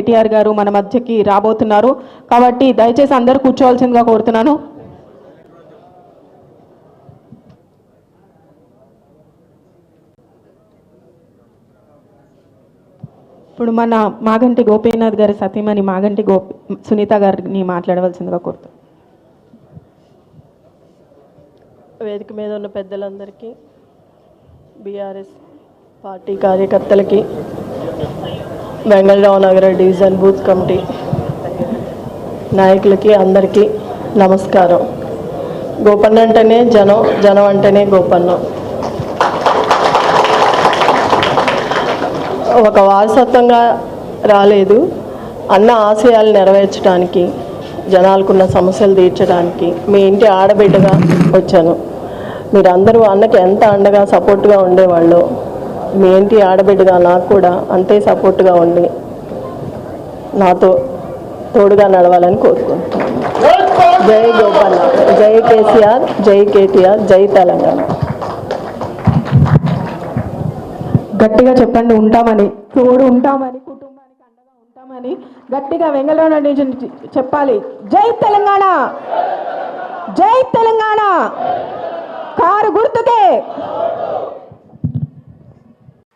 కేటీఆర్ గారు మన మధ్యకి రాబోతున్నారు. కాబట్టి దయచేసి అందరూ కూర్చోవాల్సిందిగా కోరుతున్నాను. ఇప్పుడు మన మాగంటి గోపీనాథ్ గారి సతీమణి మాగంటి గోపి సునీత గారిని మాట్లాడవలసిందిగా కోరుతున్నాను. వేదిక మీద ఉన్న పెద్దలందరికీ బీఆర్ఎస్ పార్టీ కార్యకర్తలకి వెంగళరావు నగర డివిజన్ బూత్ కమిటీ నాయకులకి అందరికీ నమస్కారం. గోపన్న అంటేనే జనం జనం అంటేనే గోపన్న. ఒక వారసత్వంగా రాలేదు. అన్న ఆశయాలు నెరవేర్చడానికి జనాలకున్న సమస్యలు తీర్చడానికి మీ ఇంటి ఆడబిడ్డగా వచ్చాను. మీరందరూ అన్నకి ఎంత అండగా సపోర్ట్గా ఉండేవాళ్ళు మీ ఇంటి ఆడబిడ్డగా నాకు కూడా అంతే సపోర్ట్గా ఉండి నాతో తోడుగా నడవాలని కోరుకుంటున్నాను. జై గోపాల జై కేసీఆర్ జై కేటీఆర్ జై తెలంగాణ. గట్టిగా చెప్పండి ఉంటామని. తోడు ఉంటామని కుటుంబానికి అండగా ఉంటామని గట్టిగా వెంగళూరు నుంచి చెప్పాలి. జై తెలంగాణ! జై తెలంగాణ! కారు గుర్తుకే!